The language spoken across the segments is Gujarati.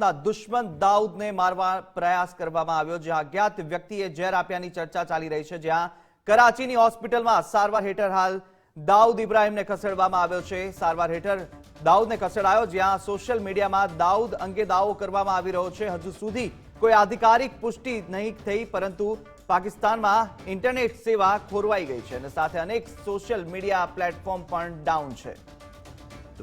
ભારતના દુશ્મન દાઉદને મારવા પ્રયાસ કરવામાં આવ્યો, જ્યાં અજ્ઞાત વ્યક્તિએ ઝેર આપ્યાની ચર્ચા ચાલી રહી છે, જ્યાં કરાચીની હોસ્પિટલમાં સારવાર હેઠળ હાલ દાઉદ ઇબ્રાહીમને ખસેડવામાં આવ્યો છે. સારવાર હેઠળ દાઉદને ખસેડાયો, જ્યાં સોશિયલ મીડિયામાં દાઉદ અંગે દાવો કરવામાં આવી રહ્યો છે. હજુ સુધી કોઈ આધિકારિક પુષ્ટિ નહીં થઈ, પરંતુ પાકિસ્તાનમાં ઇન્ટરનેટ સેવા ખોરવાઈ ગઈ છે અને સાથે અનેક સોશિયલ મીડિયા પ્લેટફોર્મ પણ ડાઉન છે.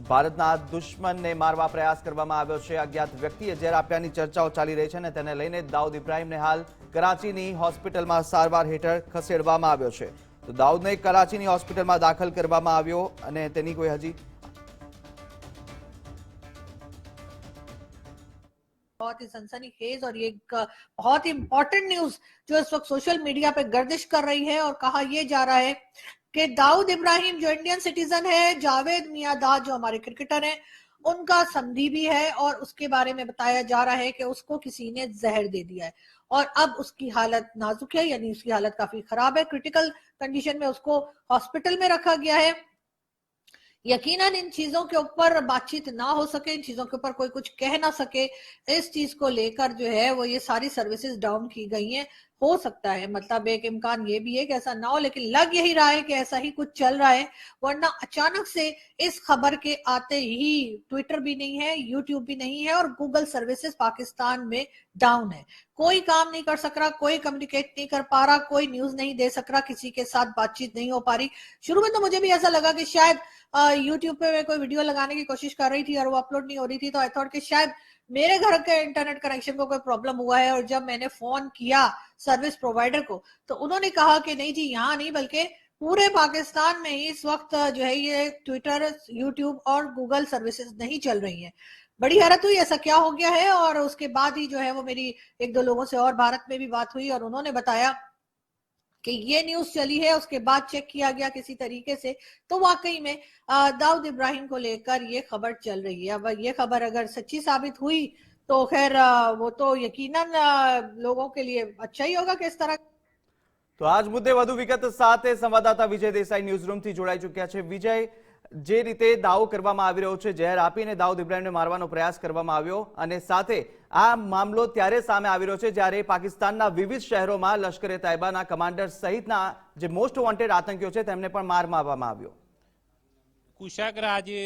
ભારતના દુશ્મનને મારવા પ્રયાસ કરવામાં આવ્યો છે. અજ્ઞાત વ્યક્તિએ ઝેર આપ્યાની ચર્ચાઓ ચાલી રહી છે અને તેને લઈને દાઉદ ઇબ્રાહીમને હાલ કરાચીની હોસ્પિટલમાં સારવાર હેઠળ ખસેડવામાં આવ્યો છે. તો દાઉદને કરાચીની હોસ્પિટલમાં દાખલ કરવામાં આવ્યો અને તેની કોઈ હજી बहुत ही सनसनीखेज और ये एक बहुत ही इंपॉर्टेंट न्यूज़ जो इस वक्त सोशल मीडिया पे गर्दिश कर रही है और कहा यह जा रहा है कि दाऊद इब्राहिम जो इंडियन सिटीजन है, जावेद मियादाद जो हमारे क्रिकेटर हैं, उनका संधि भी है और उसके बारे में बताया जा रहा है कि उसको किसी ने जहर दे दिया है। और अब उसकी हालत नाजुक है, यानी उसकी हालत काफ़ी खराब है। क्रिटिकल कंडीशन में उसको हॉस्पिटल में रखा गया है। यकीनन इन चीजों के ऊपर बातचीत ना हो सके इन चीजों के ऊपर कोई कुछ कह ना सके इस चीज को लेकर जो है वो ये सारी सर्विसेज डाउन की गई हैं हो सकता है मतलब एक इम्कान ये भी है कि ऐसा ना हो, लेकिन लग यही रहा है कि ऐसा ही कुछ चल रहा है, वरना अचानक से इस खबर के आते ही ट्विटर भी नहीं है यूट्यूब भी नहीं है और गूगल सर्विसेज़ पाकिस्तान में डाउन है। कोई काम नहीं कर सक रहा कोई कम्युनिकेट नहीं कर पा रहा, कोई न्यूज़ नहीं दे सक रहा किसी के साथ बातचीत नहीं हो पा रही। शुरू में तो मुझे भी ऐसा लगा कि शायद यूट्यूब पे मैं कोई वीडियो लगाने की कोशिश कर रही थी और वो अपलोड नहीं हो रही थी तो आई थॉट कि शायद मेरे घर के इंटरनेट कनेक्शन को कोई प्रॉब्लम हुआ है और जब मैंने फ़ोन किया सर्विस प्रोवाइडर को तो उन्होंने कहा कि नहीं जी, यहाँ नहीं, बल्कि पूरे पाकिस्तान में इस वक्त जो है ये ट्विटर यूट्यूब और गूगल सर्विसेज़ नहीं चल रही हैं। बड़ी हैरत हुई, ऐसा क्या हो गया है? और उसके बाद ही जो है वो मेरी एक दो लोगों से और भारत में भी बात हुई और उन्होंने बताया कि ये न्यूज चली है उसके बाद चेक किया गया किसी तरीके से तो वाकई में अ, दाऊद इब्राहिम को लेकर ये खबर चल रही है अब ये खबर अगर सच्ची साबित हुई तो खैर अ, वो तो यकीनन अ, लोगों के लिए अच्छा ही होगा कि इस तरह તો આજ મુદ્દે વધુ વિગત સાથે સંવાદદાતા વિજય દેસાઈ ન્યૂઝરૂમથી જોડાઈ ચૂક્યા છે વિજય જે રીતે દાવો કરવામાં આવી રહ્યો છે ઝેર આપીને દાઉદ ઇબ્રાહિમને મારવાનો પ્રયાસ કરવામાં આવ્યો અને સાથે આ મામલો ત્યારે સામે આવી રહ્યો છે જ્યારે પાકિસ્તાનના વિવિધ શહેરોમાં લશ્કરે તાયબાના કમાન્ડર સહિતના જે મોસ્ટ વોન્ટેડ આતંકીઓ છે તેમને પણ માર મારવામાં આવ્યો. કુશાગ્ર આજે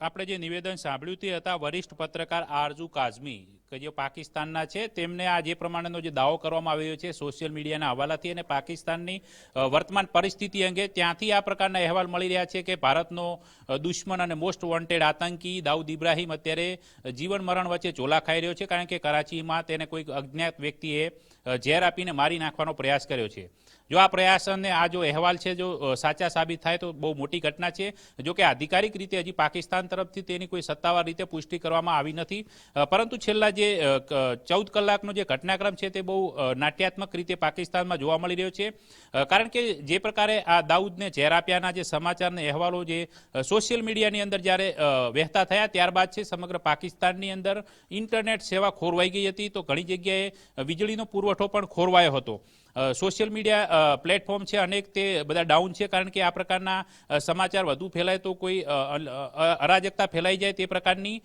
આપણે જે નિવેદન સાંભળ્યું તે હતા વરિષ્ઠ પત્રકાર આરજુ કાઝમી. કે જે પાકિસ્તાનના છે, તેમને આ જે પ્રમાણેનો જે દાવો કરવામાં આવી રહ્યો છે સોશિયલ મીડિયાના હવાલાથી અને પાકિસ્તાનની વર્તમાન પરિસ્થિતિ અંગે, ત્યાંથી આ પ્રકારના અહેવાલ મળી રહ્યા છે કે ભારતનો દુશ્મન અને મોસ્ટ વોન્ટેડ આતંકી દાઉદ ઇબ્રાહીમ અત્યારે જીવન મરણ વચ્ચે ઝોલા ખાઈ રહ્યો છે કારણ કે કરાચીમાં તેને કોઈક અજ્ઞાત વ્યક્તિએ ઝેર આપીને મારી નાખવાનો પ્રયાસ કર્યો છે. જો આ પ્રયાસ અને આ જો અહેવાલ છે જો સાચા સાબિત થાય તો બહુ મોટી ઘટના છે. જો કે આધિકારિક રીતે હજી પાકિસ્તાન તરફથી તેની કોઈ સત્તાવાર રીતે પુષ્ટિ કરવામાં આવી નથી. પરંતુ છેલ્લા જે ક- ચૌદ કલાકનો જે ઘટનાક્રમ છે તે બહુ નાટ્યાત્મક રીતે પાકિસ્તાનમાં જોવા મળી રહ્યો છે. કારણ કે જે પ્રકારે આ દાઉદને ઝેર આપ્યાના જે સમાચારના અહેવાલો જે સોશિયલ મીડિયાની અંદર જ્યારે વહેતા થયા ત્યારબાદ છે સમગ્ર પાકિસ્તાનની અંદર ઇન્ટરનેટ સેવા ખોરવાઈ ગઈ હતી. તો ઘણી જગ્યાએ વીજળીનો પુરવઠો પણ ખોરવાયો હતો. સોશિયલ મીડિયા પ્લેટફોર્મ છે અનેક તે બધા ડાઉન છે કારણ કે આ પ્રકારના સમાચાર વધુ ફેલાય તો કોઈ અરાજકતા ફેલાઈ જાય તે પ્રકારની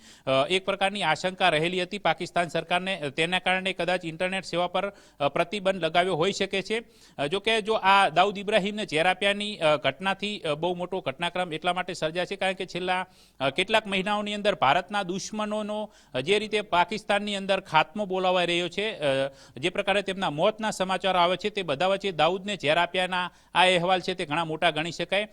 એક પ્રકારની આશંકા રહેલી હતી પાકિસ્તાન સરકારને. તેના કારણે કદાચ ઇન્ટરનેટ સેવા પર પ્રતિબંધ લગાવ્યો હોઈ શકે છે. જોકે જો આ દાઉદ ઇબ્રાહિમને ઝેર આપ્યાની ઘટનાથી બહુ મોટો ઘટનાક્રમ એટલા માટે સર્જાય છે કારણ કે છેલ્લા કેટલાક મહિનાઓની અંદર ભારતના દુશ્મનોનો જે રીતે પાકિસ્તાનની અંદર ખાત્મો બોલાવાઈ રહ્યો છે જે પ્રકારે તેમના મોતના સમાચારો આવે છે તે બધા વચ્ચે દાઉદને ઝેર આપ્યાના આ અહેવાલ છે તે ઘણા મોટા ગણી શકાય.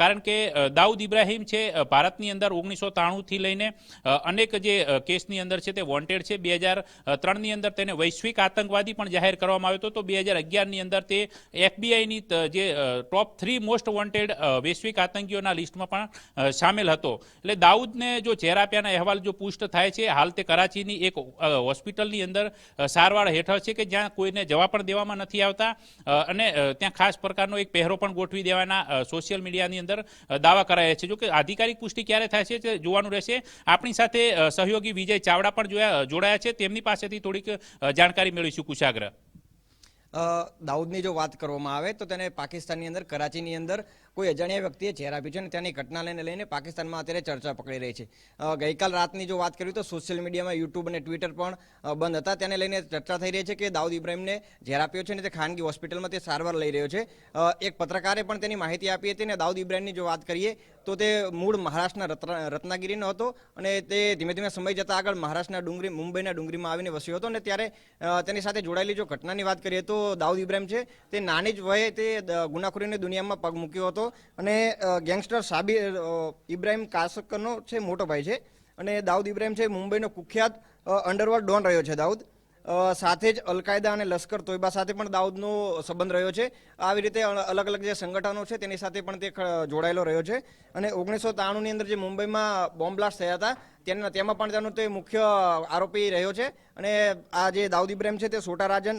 કારણ કે દાઉદ ઇબ્રાહિમ છે ભારતની અંદર ઓગણીસો ત્રાણુંથી લઈને અનેક જે કેસની અંદર છે તે વોન્ટેડ છે. બે હજાર ત્રણની અંદર તેને વૈશ્વિક આતંકવાદી પણ જાહેર કરવામાં આવ્યો હતો. તો બે હજાર અગિયારની અંદર તે એફબીઆઈની જે ટોપ થ્રી મોસ્ટ વોન્ટેડ વૈશ્વિક આતંકીઓના લિસ્ટમાં પણ સામેલ હતો. એટલે દાઉદને જો ઝેર આપ્યાના અહેવાલ જો પુષ્ટ થાય છે, હાલ તે કરાચીની એક હોસ્પિટલની અંદર સારવાર હેઠળ છે કે જ્યાં કોઈને જવા પણ દેવામાં નથી આવતા અ, અને ત્યાં ખાસ પ્રકારનો એક પહેરો પણ ગોઠવી દેવાના સોશિયલ મીડિયાની અંદર દાવા કરાયા છે. જો કે આધિકારિક પુષ્ટિ ક્યારે છે તે જોવાનું રહેશે. આપણી સાથે સહયોગી વિજય ચાવડા પણ જોડાયા છે. તેમની પાસેથી થોડીક જાણકારી મેળવીશું કુશાગ્ર. દાઉદની જો વાત કરવામાં આવે તો તેને પાકિસ્તાનની અંદર કરાચીની અંદર કોઈ અજાણ્યા વ્યક્તિએ ચહેરા આપ્યું છે અને તેની ઘટનાને લઈને પાકિસ્તાનમાં અત્યારે ચર્ચા પકડી રહી છે. ગઈકાલ રાતની જો વાત કરીએ તો સોશિયલ મીડિયામાં યુટ્યુબ અને ટ્વિટર પણ બંધ હતા. તેને લઈને ચર્ચા થઈ રહી છે કે દાઉદ ઇબ્રાહીમને ઝેર આપ્યો છે અને તે ખાનગી હોસ્પિટલમાં તે સારવાર લઈ રહ્યો છે. એક પત્રકારે પણ તેની માહિતી આપી હતી અને દાઉદ ઇબ્રાહીમની જો વાત કરીએ તો તે મૂળ મહારાષ્ટ્રના રત્ન- રત્નાગીરીનો હતો અને તે ધીમે ધીમે સમય જતાં આગળ મહારાષ્ટ્રના ડુંગરી, મુંબઈના ડુંગરીમાં આવીને વસ્યો હતો અને ત્યારે તેની સાથે જોડાયેલી જો ઘટનાની વાત કરીએ તો દાઉદ ઇબ્રાહીમ છે. તે નાની જ વયે તે ગુનાખોરીની દુનિયામાં પગ મૂક્યો હતો અને ગેંગસ્ટર સાબિર ઇબ્રાહિમ કાસકરનો છે, મોટો ભાઈ છે. અને દાઉદ ઇબ્રાહિમ છે, મુંબઈનો કુખ્યાત અંડરવર્લ્ડ ડોન રહ્યો છે દાઉદ. સાથે જ અલકાયદા અને લશ્કર તોયબા સાથે પણ દાઉદનો સંબંધ રહ્યો છે. આવી રીતે અલગ અલગ જે સંગઠનો છે, તેની સાથે પણ તે જોડાયેલો રહ્યો છે. અને ઓગણીસો ત્રાણુંની અંદર જે મુંબઈમાં બોમ્બ બ્લાસ્ટ થયા હતા, તેના, તેમાં પણ તેનો તે મુખ્ય આરોપી રહ્યો છે. અને આ જે દાઉદ ઇબ્રાહિમ છે, તે સોટા રાજન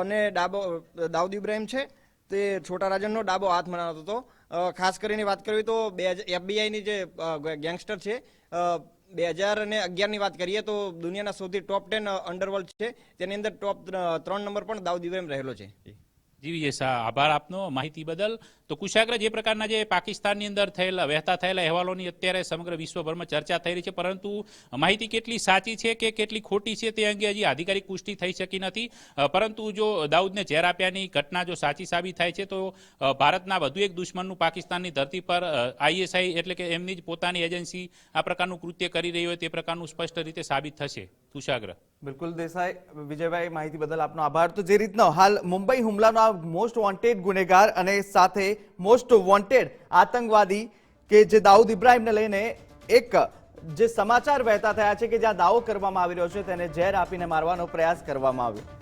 અને ડાબો દાઉદ ઇબ્રાહિમ છે. તે છોટા રાજનનો ડાબો હાથ મનાવતો હતો. ખાસ કરીને વાત કરવી તો બે એફબીઆઈની જે ગેંગસ્ટર છે બે હજાર અને અગિયારની વાત કરીએ તો દુનિયાના સૌથી ટોપ ટેન અંડરવર્લ્ડ છે. તેની અંદર ટોપ ત્રણ નંબર પણ દાઉદ ઇબ્રાહિમ રહેલો છે. જી વિજય આભાર આપનો માહિતી બદલ. તો કુશાગ્ર જે પ્રકારના જે પાકિસ્તાનની અંદર થયેલા, વહેતા થયેલા અહેવાલોની અત્યારે સમગ્ર વિશ્વભરમાં ચર્ચા થઈ રહી છે. પરંતુ માહિતી કેટલી સાચી છે કે કેટલી ખોટી છે તે અંગે હજી આધિકારિક પુષ્ટિ થઈ શકી નથી. પરંતુ જો દાઉદને ઝેર આપ્યાની ઘટના જો સાચી સાબિત થાય છે, તો ભારતના વધુ એક દુશ્મનનું પાકિસ્તાનની ધરતી પર આઈએસઆઈ એટલે કે એમની જ પોતાની એજન્સી આ પ્રકારનું કૃત્ય કરી રહી હોય તે પ્રકારનું સ્પષ્ટ રીતે સાબિત થશે. કુશાગ્ર. બિલકુલ દેસાઈ, વિજયભાઈ, માહિતી બદલ આપનો આભાર. તો જે રીતનો હાલ મુંબઈ હુમલાનો આ મોસ્ટ વોન્ટેડ ગુનેગાર અને સાથે મોસ્ટ વોન્ટેડ આતંકવાદી કે જે દાઉદ ઇબ્રાહિમને લઈને એક જે સમાચાર વહેતા થયા છે કે જ્યાં દાવો કરવામાં આવી રહ્યો છે, તેને ઝેર આપીને મારવાનો પ્રયાસ કરવામાં આવ્યો.